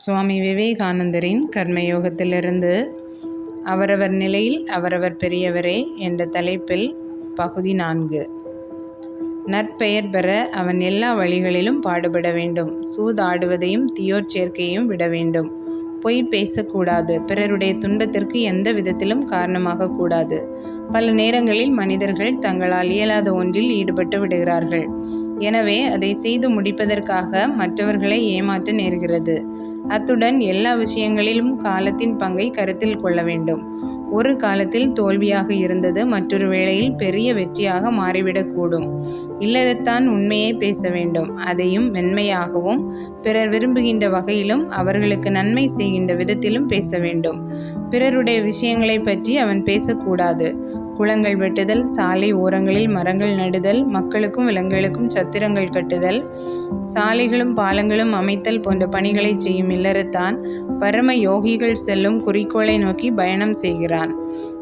சுவாமி விவேகானந்தரின் கர்மயோகத்திலிருந்து அவரவர் நிலையில் அவரவர் பெரியவரே என்ற தலைப்பில் பகுதி நான்கு. நற்பெயர் பெற அவன் எல்லா வழிகளிலும் பாடுபட வேண்டும். சூதாடுவதையும் தியோர் சேர்க்கையும் விட வேண்டும். பொய் பேசக்கூடாது. பிறருடைய துன்பத்திற்கு எந்த விதத்திலும் காரணமாக கூடாது. பல நேரங்களில் மனிதர்கள் தங்களால் இயலாத ஒன்றில் ஈடுபட்டு விடுகிறார்கள். எனவே அதை செய்து முடிப்பதற்காக மற்றவர்களை ஏமாற்ற நேர்கிறது. அத்துடன் எல்லா விஷயங்களிலும் காலத்தின் பங்கை கருத்தில் கொள்ள வேண்டும். ஒரு காலத்தில் தோல்வியாக இருந்தது மற்றொரு வேளையில் பெரிய வெற்றியாக மாறிவிடக்கூடும். இல்லறத்தான் உண்மையை பேச வேண்டும். அதையும் மென்மையாகவும் பிறர் விரும்புகின்ற வகையிலும் அவர்களுக்கு நன்மை செய்கின்ற விதத்திலும் பேச வேண்டும். பிறருடைய விஷயங்களை பற்றி அவன் பேசக்கூடாது. குளங்கள் வெட்டுதல் சாலை ஓரங்களில் மரங்கள் நடுதல் மக்களுக்கும் விலங்குகளுக்கும் சத்திரங்கள் கட்டுதல் சாலைகளும் பாலங்களும் அமைத்தல் போன்ற பணிகளை செய்யும் இல்லறத்தான் பரம யோகிகள் செல்லும் குறிக்கோளை நோக்கி பயணம் செய்கிறான்.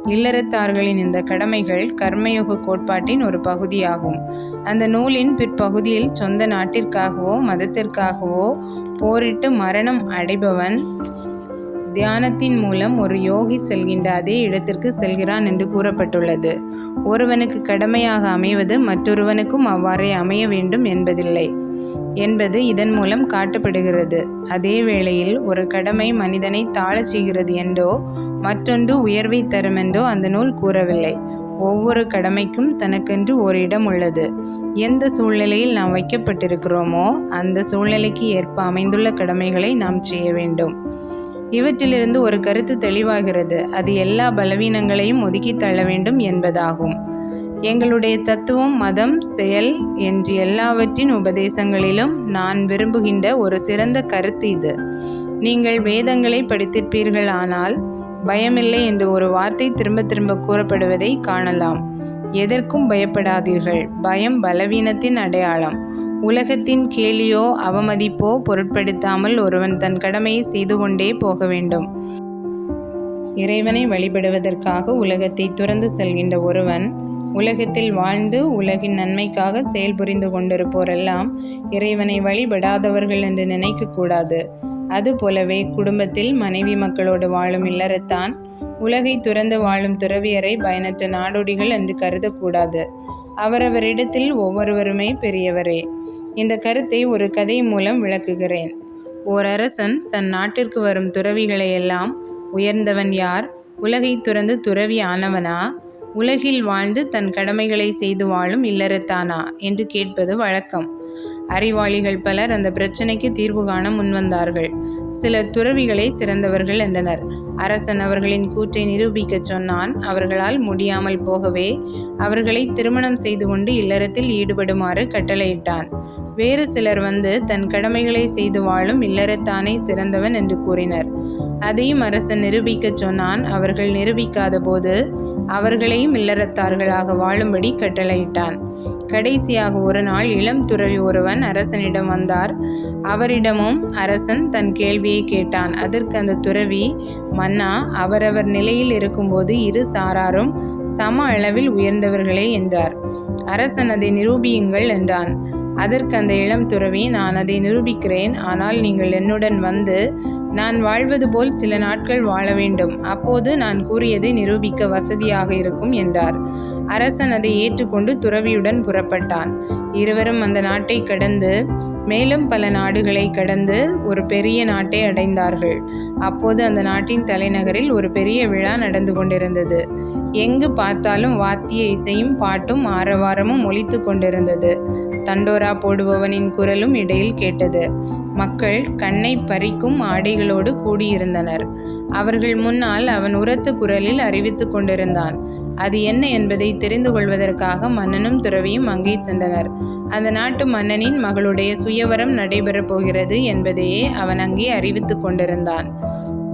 இல்லறத்தார்களின் இந்த கடமைகள் கர்மயோக கோட்பாட்டின் ஒரு பகுதியாகும். அந்த நூலின் பிற்பகுதியில் சொந்த நாட்டிற்காகவோ மதத்திற்காகவோ போரிட்டு மரணம் அடைபவன் தியானத்தின் மூலம் ஒரு யோகி செல்கின்ற அதே இடத்திற்கு செல்கிறான் என்று கூறப்பட்டுள்ளது. ஒருவனுக்கு கடமையாக அமைவது மற்றொருவனுக்கும் அவ்வாறே அமைய வேண்டும் என்பதில்லை. என்பது இதன் மூலம் காட்டப்படுகிறது. அதே வேளையில் ஒரு கடமை மனிதனை தாழச் செய்கிறது என்றோ மற்றொன்று உயர்வை தரும் என்றோ அந்த நூல் கூறவில்லை. ஒவ்வொரு கடமைக்கும் தனக்கென்று ஒரு இடம் உள்ளது. எந்த சூழ்நிலையில் நாம் வைக்கப்பட்டிருக்கிறோமோ அந்த சூழ்நிலைக்கு ஏற்ப அமைந்துள்ள கடமைகளை நாம் செய்ய வேண்டும். இவற்றிலிருந்து ஒரு கருத்து தெளிவாகிறது. அது எல்லா பலவீனங்களையும் ஒதுக்கி தள்ள வேண்டும் என்பதாகும். எங்களுடைய தத்துவம் மதம் செயல் என்று எல்லாவற்றின் உபதேசங்களிலும் நான் விரும்புகின்ற ஒரு சிறந்த கருத்து இது. நீங்கள் வேதங்களை படித்திருப்பீர்கள் ஆனால் பயமில்லை என்று ஒரு வார்த்தை திரும்ப திரும்ப கூறப்படுவதை காணலாம். எதற்கும் பயப்படாதீர்கள். பயம் பலவீனத்தின் அடையாளம். உலகத்தின் கேலியோ அவமதிப்போ பொருட்படுத்தாமல் ஒருவன் தன் கடமையை செய்து கொண்டே போக வேண்டும். இறைவனை வழிபடுவதற்காக உலகத்தை துறந்து செல்கின்ற ஒருவன் உலகத்தில் வாழ்ந்து உலகின் நன்மைக்காக செயல்புரிந்து கொண்டிருப்போரெல்லாம் இறைவனை வழிபடாதவர்கள் என்று நினைக்கக்கூடாது அதுபோலவே குடும்பத்தில் மனைவி மக்களோடு வாழும் இல்லறத்தான் உலகை துறந்து வாழும் துறவியரை பயனற்ற நாடோடிகள் என்று கருதக்கூடாது அவரவரிடத்தில் ஒவ்வொருவருமே பெரியவரே. இந்த கருத்தை ஒரு கதை மூலம் விளக்குகிறேன். ஓர் அரசன் தன் நாட்டிற்கு வரும் துறவிகளை எல்லாம் உயர்ந்தவன் யார்? உலகை துறந்து துறவி ஆனவனா? உலகில் வாழ்ந்து தன் கடமைகளை செய்து வாழும் இல்லறத்தானா? என்று கேட்பது வழக்கம். அறிவாளிகள் பலர் அந்த பிரச்சனைக்கு தீர்வு காண முன்வந்தார்கள். சில துறவிகளை சிறந்தவர்கள் என்றனர். அரசன் அவர்களின் கூற்றை நிரூபிக்கச் சொன்னான் அவர்களால் முடியாமல் போகவே அவர்களை திருமணம் செய்து கொண்டு இல்லறத்தில் ஈடுபடுமாறு கட்டளையிட்டான். வேறு சிலர் வந்து தன் கடமைகளை செய்து வாழும் இல்லறத்தானே சிறந்தவன் என்று கூறினர். அதையும் அரசன் நிரூபிக்கச் சொன்னான் அவர்கள் நிரூபிக்காத போது அவர்களையும் இல்லறத்தார்களாக வாழும்படி கட்டளையிட்டான். கடைசியாக ஒரு நாள் இளம் துறவி ஒருவன் அரசனிடம் வந்தார். அவரிடமும் அரசன் தன் கேள்வி கேள்வியை கேட்டான். அதற்கு அந்த துறவி மன்னா அவரவர் நிலையில் இருக்கும்போது இரு சாராரும் சம அளவில் உயர்ந்தவர்களே என்றார். அரசன் அதை நிரூபியுங்கள் என்றான். அதற்கு அந்த இளம் துறவி நான் அதை நிரூபிக்கிறேன். ஆனால் நீங்கள் என்னுடன் வந்து நான் வாழ்வது போல் சில நாட்கள் வாழ வேண்டும். அப்போது நான் கூறியதை நிரூபிக்க வசதியாக இருக்கும் என்றார். அரசன் அதை ஏற்றுக்கொண்டு துறவியுடன் புறப்பட்டான். இருவரும் அந்த நாட்டை கடந்து மேலும் பல நாடுகளை கடந்து ஒரு பெரிய நாட்டை அடைந்தார்கள். அப்போது அந்த நாட்டின் தலைநகரில் ஒரு பெரிய விழா நடந்து கொண்டிருந்தது. எங்கு பார்த்தாலும் வாத்திய இசையும் பாட்டும் ஆரவாரமும் ஒலித்து கொண்டிருந்தது. தண்டோரா போடுபவனின் குரலும் இடையில் கேட்டது. மக்கள் கண்ணை பறிக்கும் ஆடைகள் ஆடைகளோடு கூடியிருந்தனர். அவர்கள் முன்னால் அவன் உரத்த குரலில் அறிவித்து கொண்டிருந்தான். அது என்ன என்பதை தெரிந்து கொள்வதற்காக மன்னனும் துறவியும் அங்கே சென்றனர். அந்த நாட்டு மன்னனின் மகளுடைய சுயவரம் நடைபெறப் போகிறது என்பதையே அவன் அங்கே அறிவித்து கொண்டிருந்தான்.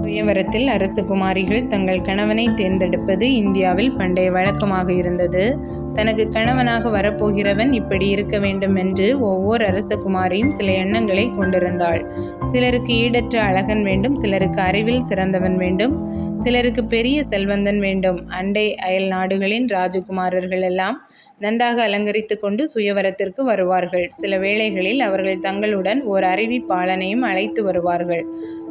சுயவரத்தில் அரச குமாரிகள் தங்கள் கணவனை தேர்ந்தெடுப்பது இந்தியாவில் பண்டைய வழக்கமாக இருந்தது. தனக்கு கணவனாக வரப்போகிறவன் இப்படி இருக்க வேண்டும் என்று ஒவ்வொரு அரச குமாரியும் சில எண்ணங்களை கொண்டிருந்தாள். சிலருக்கு ஈடற்ற அழகன் வேண்டும் சிலருக்கு அறிவில் சிறந்தவன் வேண்டும் சிலருக்கு பெரிய செல்வந்தன் வேண்டும். அண்டை அயல் நாடுகளின் ராஜகுமாரர்கள் எல்லாம் நன்றாக அலங்கரித்து கொண்டு சுயவரத்திற்கு வருவார்கள். சில வேளைகளில் அவர்கள் தங்களுடன் ஓர் அறிவிப்பாளனையும் அழைத்து வருவார்கள்.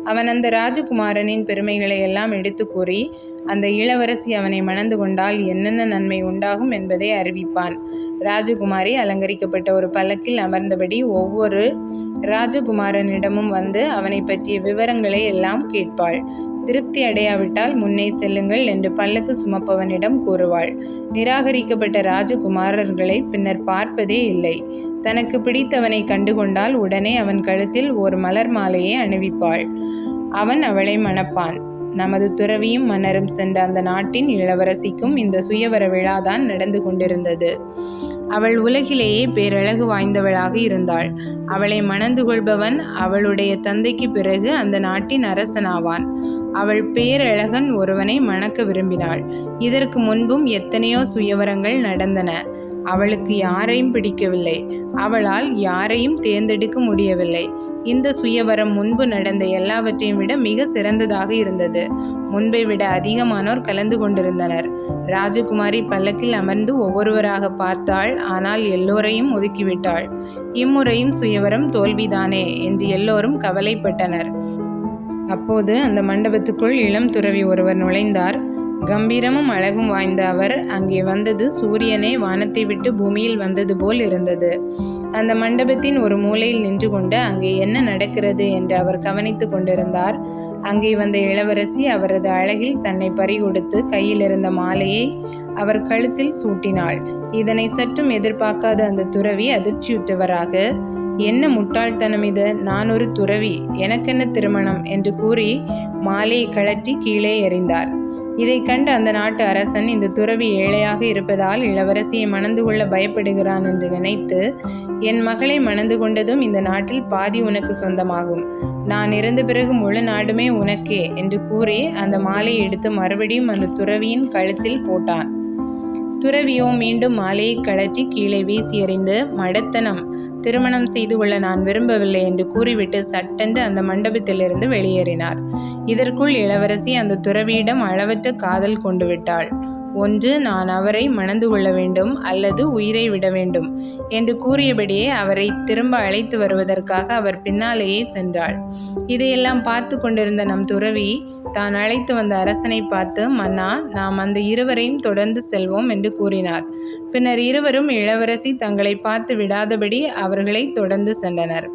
அவன் அந்த ராஜகுமாரனின் பெருமைகளை எல்லாம் எடுத்து கூறி அந்த இளவரசி அவனை மணந்து கொண்டால் என்னென்ன நன்மை உண்டாகும் என்பதை அறிவிப்பான். ராஜகுமாரி அலங்கரிக்கப்பட்ட ஒரு பல்லக்கில் அமர்ந்தபடி ஒவ்வொரு ராஜகுமாரனிடமும் வந்து அவனை பற்றிய விவரங்களை எல்லாம் கேட்பாள். திருப்தி அடையாவிட்டால் முன்னே செல்லுங்கள் என்று பல்லக்கு சுமப்பவனிடம் கூறுவாள். நிராகரிக்கப்பட்ட ராஜகுமாரர்களை பின்னர் பார்ப்பதே இல்லை. தனக்கு பிடித்தவனை கண்டுகொண்டால் உடனே அவன் கழுத்தில் ஒரு மலர் மாலையை அணிவிப்பாள். அவன் அவளை மணப்பான். நமது துறவியும் மன்னரும் சென்ற அந்த நாட்டின் இளவரசிக்கும் இந்த சுயவர விழாதான் நடந்து கொண்டிருந்தது. அவள் உலகிலேயே பேரழகு வாய்ந்தவளாக இருந்தாள். அவளை மணந்து கொள்பவன் அவளுடைய தந்தைக்கு பிறகு அந்த நாட்டின் அரசனாவான். அவள் பேரழகன் ஒருவனை மணக்க விரும்பினாள். இதற்கு முன்பும் எத்தனையோ சுயவரங்கள் நடந்தன. அவளுக்கு யாரையும் பிடிக்கவில்லை. அவளால் யாரையும் தேர்ந்தெடுக்க முடியவில்லை. இந்த சுயவரம் முன்பு நடந்த எல்லாவற்றையும் விட மிக சிறந்ததாக இருந்தது. முன்பை விட அதிகமானோர் கலந்து கொண்டிருந்தனர். ராஜகுமாரி பல்லக்கில் அமர்ந்து ஒவ்வொருவராக பார்த்தாள். ஆனால் எல்லோரையும் ஒதுக்கிவிட்டாள். இம்முறையும் சுயவரம் தோல்விதானே என்று எல்லோரும் கவலைப்பட்டனர். அப்போது அந்த மண்டபத்துக்குள் இளம் துறவி ஒருவர் நுழைந்தார். கம்பீரமும் அழகும் வாய்ந்த அவர் அங்கே வந்தது சூரியனே வானத்தை விட்டு பூமியில் வந்தது போல் இருந்தது. அந்த மண்டபத்தின் ஒரு மூலையில் நின்று கொண்டு அங்கே என்ன நடக்கிறது என்று அவர் கவனித்து கொண்டிருந்தார். அங்கே வந்த இளவரசி அவரது அழகில் தன்னை பறிகொடுத்து கையில் இருந்த மாலையை அவர் கழுத்தில் சூட்டினாள். இதனை சற்றும் எதிர்பார்க்காத அந்த துறவி அதிர்ச்சியுற்றவராக என்ன முட்டாள்தனம் இது? நான் ஒரு துறவி எனக்கென்ன திருமணம்? என்று கூறி மாலையை கழற்றி கீழே எறிந்தார். இதை கண்டு அந்த நாட்டு அரசன் இந்த துறவி ஏழையாக இருப்பதால் இளவரசியை மணந்து கொள்ள பயப்படுகிறான் என்று நினைத்து என் மகளை மணந்து கொண்டதும் இந்த நாட்டில் பாதி உனக்கு சொந்தமாகும். நான் இறந்த பிறகு முழு நாடுமே உனக்கே என்று கூறி அந்த மாலையை எடுத்து மறுபடியும் அந்த துறவியின் கழுத்தில் போட்டான். துறவியோ மீண்டும் மாலையை கழற்றி கீழே வீசி எறிந்து மடத்தனம். திருமணம் செய்து கொள்ள நான் விரும்பவில்லை என்று கூறிவிட்டு சட்டென்று அந்த மண்டபத்திலிருந்து வெளியேறினார். இதற்குள் இளவரசி அந்த துறவியிடம் அளவற்ற காதல் கொண்டு விட்டாள். ஒன்று நான் அவரை மணந்து கொள்ள வேண்டும் அல்லது உயிரை விட வேண்டும் என்று கூறியபடியே அவரை திரும்ப அழைத்து வருவதற்காக அவர் பின்னாலேயே சென்றாள். இதையெல்லாம் பார்த்து கொண்டிருந்த நம் துறவி தான் அழைத்து வந்த அரசனை பார்த்து மன்னா நாம் அந்த இருவரையும் தொடர்ந்து செல்வோம் என்று கூறினார். பின்னர் இருவரும் இளவரசி தங்களை பார்த்து விடாதபடி அவர்களை தொடர்ந்து சென்றனர்.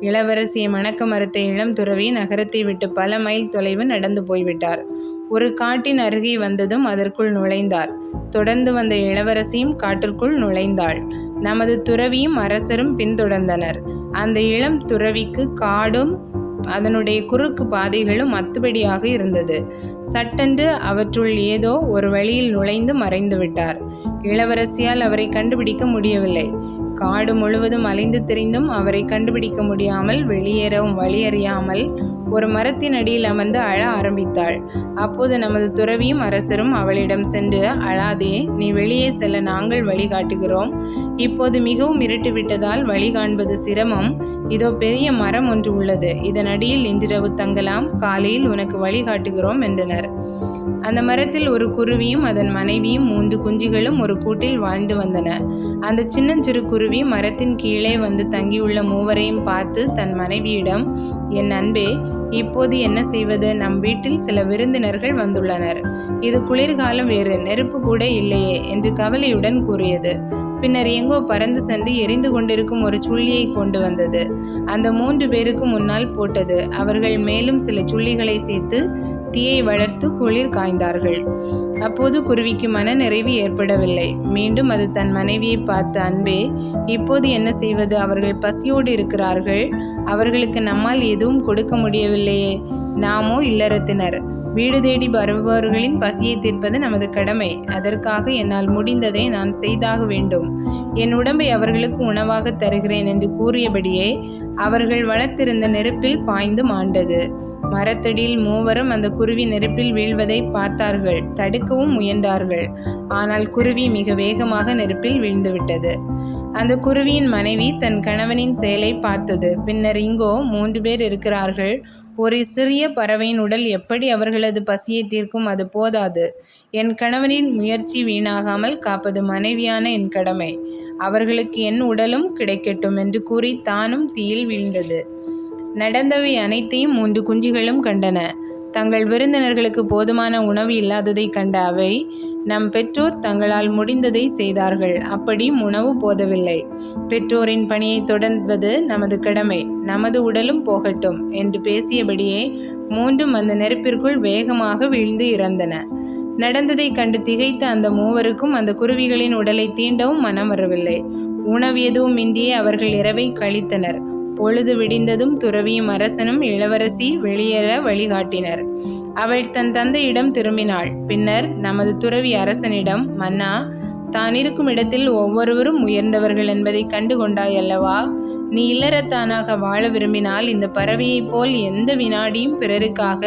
இளவரசியை மணக்க மறுத்த இளம் துறவி நகரத்தை விட்டு பல மைல் தொலைவு நடந்து போய்விட்டார். ஒரு காட்டின் அருகே வந்ததும் அதற்குள் நுழைந்தார் தொடர்ந்து வந்த இளவரசியும் காட்டிற்குள் நுழைந்தாள். நமது துறவியும் அரசரும் பின்தொடர்ந்தனர். அந்த இளம் துறவிக்கு காடும் அதனுடைய குறுக்கு பாதைகளும் அத்துபடியாக இருந்தது. சட்டென்று அவற்றுள் ஏதோ ஒரு வழியில் நுழைந்து மறைந்து விட்டார் இளவரசியால் அவரை கண்டுபிடிக்க முடியவில்லை. காடு முழுவதும் அலைந்து திரிந்தும் அவரை கண்டுபிடிக்க முடியாமல் வெளியேறவும் வழி அறியாமல் ஒரு மரத்தின் அடியில் அமர்ந்து அழ ஆரம்பித்தாள். அப்போது நமது துறவியும் அரசரும் அவளிடம் சென்று அழாதே நீ வெளியே செல்ல நாங்கள் வழிகாட்டுகிறோம் இப்போது மிகவும் இருட்டு விட்டதால் வழி காண்பது சிரமம். இதோ பெரிய மரம் ஒன்று உள்ளது. இதன் அடியில் இன்றிரவு தங்கலாம். காலையில் உனக்கு வழிகாட்டுகிறோம் என்றனர். அந்த மரத்தில் ஒரு குருவியும் அதன் மனைவியும் மூன்று குஞ்சுகளும் ஒரு கூட்டில் வாழ்ந்து வந்தன. அந்த சின்னஞ்சிறு குருவி மரத்தின் கீழே வந்து தங்கியுள்ள மூவரையும் பார்த்து தன் மனைவியிடம் என் அன்பே இப்போது என்ன செய்வது? நம் வீட்டில் சில விருந்தினர்கள் வந்துள்ளனர். இது குளிர்காலம் வேறு நெருப்பு கூட இல்லையே என்று கவலையுடன் கூறியது. பின்னர் எங்கோ பறந்து சென்று எரிந்து கொண்டிருக்கும் ஒரு சுள்ளியை கொண்டு வந்தது. அந்த மூன்று பேருக்கு முன்னால் போட்டது. அவர்கள் மேலும் சில சுள்ளிகளை சேர்த்து தீயை வளர்த்து குளிர் காய்ந்தார்கள். அப்போது குருவிக்கு மன நிறைவு ஏற்படவில்லை. மீண்டும் அது தன் மனைவியை பார்த்த அன்பே இப்போது என்ன செய்வது? அவர்கள் பசியோடு இருக்கிறார்கள். அவர்களுக்கு நம்மால் எதுவும் கொடுக்க முடியவில்லையே. நாமோ இல்லறத்தினர். வீடு தேடி வருபவர்களின் பசியை தீர்ப்பது நமது கடமை. அதற்காக என்னால் முடிந்ததை நான் செய்தாக வேண்டும். என் உடம்பை அவர்களுக்கு உணவாக தருகிறேன் என்று கூறியபடியே அவர்கள் வளர்த்திருந்த நெருப்பில் பாய்ந்து மாண்டது. மரத்தடியில் மூவரும் அந்த குருவி நெருப்பில் வீழ்வதை பார்த்தார்கள். தடுக்கவும் முயன்றார்கள். ஆனால் குருவி மிக வேகமாக நெருப்பில் வீழ்ந்துவிட்டது. அந்த குருவியின் மனைவி தன் கணவனின் செயலை பார்த்தது. பின்னர் இங்கோ மூன்று பேர் இருக்கிறார்கள். ஒரு சிறிய பறவையின் உடல் எப்படி அவர்களது பசியை தீர்க்கும் அது போதாது. என் கணவனின் முயற்சி வீணாகாமல் காப்பது மனைவியான என் கடமை. அவர்களுக்கு என் உடலும் கிடைக்கட்டும் என்று கூறி தானும் தீயில் வீழ்ந்தது. நடந்தவை அனைத்தையும் மூன்று குஞ்சுகளும் கண்டன. தங்கள் விருந்தினர்களுக்கு போதுமான உணவு இல்லாததை கண்ட அவை நம் பெற்றோர் தங்களால் முடிந்ததை செய்தார்கள். அப்படி உணவு போதவில்லை. பெற்றோரின் பணியை தொடர்வது நமது கடமை. நமது உடலும் போகட்டும் என்று பேசியபடியே மூன்றும் அந்த நெருப்பிற்குள் வேகமாக வீழ்ந்து இறந்தன. நடந்ததை கண்டு திகைத்த அந்த மூவருக்கும் அந்த குருவிகளின் உடலை தீண்டவும் மனம் வரவில்லை. உணவு எதுவும் இன்றியே அவர்கள் இரவை கழித்தனர். பொழுது விடிந்ததும் துறவியும் அரசனும் இளவரசி வெளியேற வழிகாட்டினர். அவள் தன் தந்தையிடம் திரும்பினாள். பின்னர் நமது துறவி அரசனிடம் மன்னா தான் இருக்கும் இடத்தில் ஒவ்வொருவரும் உயர்ந்தவர்கள் என்பதை கண்டு கொண்டாய் அல்லவா? நீ இல்லறத்தானாக வாழ விரும்பினால் இந்த பறவையைப் போல் எந்த வினாடியும் பிறருக்காக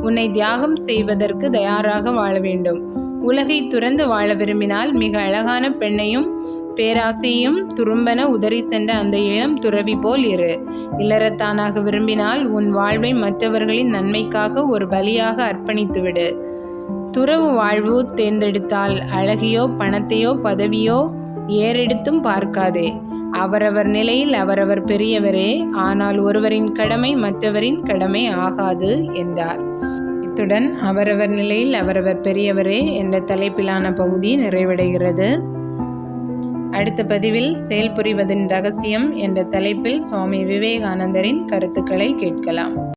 உன்னை தியாகம் செய்வதற்கு தயாராக வாழ வேண்டும். உலகை துறந்து வாழ விரும்பினால் மிக அழகான பெண்ணையும் பேராசையும் துரும்பென உதறி சென்ற அந்த இளம் துறவி போல் இரு. இல்லறத்தானாக விரும்பினால் உன் வாழ்வை மற்றவர்களின் நன்மைக்காக ஒரு பலியாக அர்ப்பணித்துவிடு துறவு வாழ்வு தேர்ந்தெடுத்தால் அழகியோ பணத்தையோ பதவியோ ஏறெடுத்தும் பார்க்காதே. அவரவர் நிலையில் அவரவர் பெரியவரே ஆனால் ஒருவரின் கடமை மற்றவரின் கடமை ஆகாது என்றார். இத்துடன் அவரவர் நிலையில் அவரவர் பெரியவரே என்ற தலைப்பிலான பகுதி நிறைவடைகிறது. அடுத்த பதிவில் செயல்புரிவதின் ரகசியம் என்ற தலைப்பில் சுவாமி விவேகானந்தரின் கருத்துக்களை கேட்கலாம்.